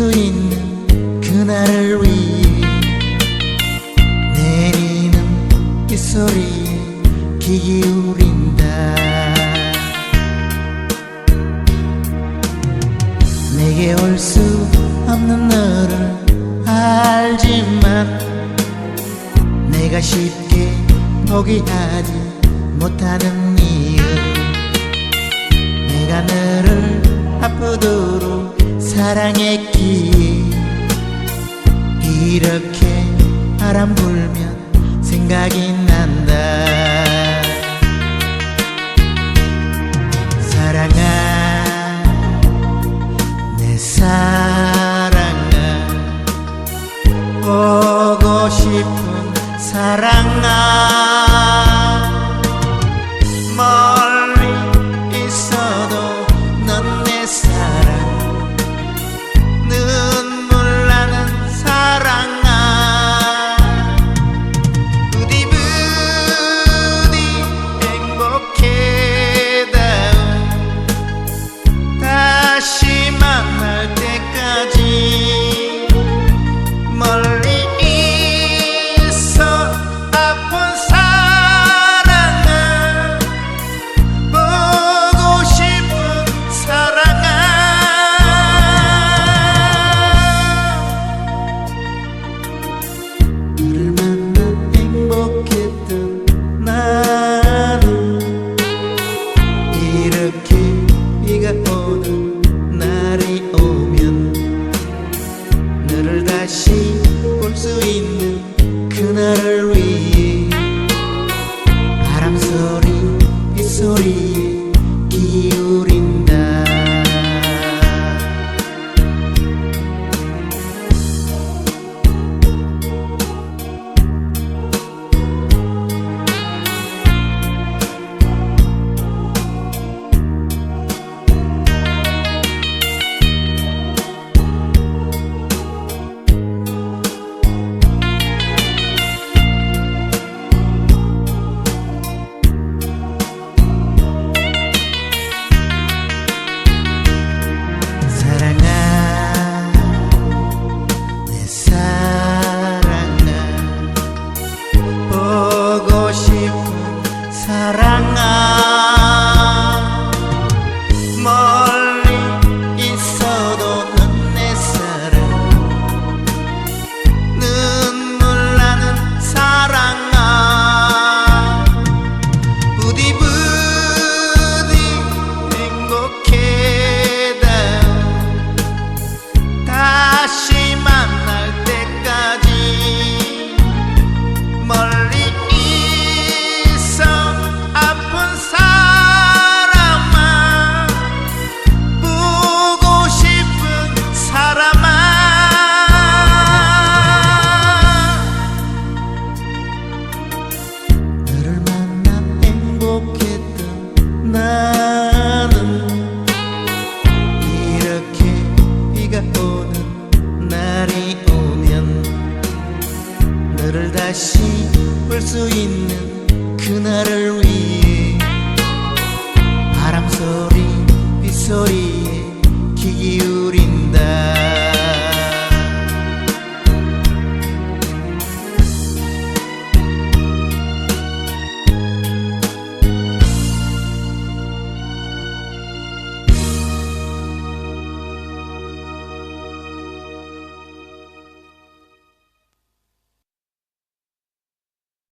수 있는 그날을 위해 내리는 이 소리에 귀 기울인다. 내게 올 수 없는 너를 알지만 내가 쉽게 포기하지 못하는 이유. 내가 너를 아프도록 사랑했기에 이렇게 바람 불면 생각이 난다. 사랑아 내 사랑아 보고 싶은 사랑아 수 있는 그날을 위해 바람 소리 빗소리 싶은 사랑 날이 오면 너를 다시 볼 수 있는 그날을 위해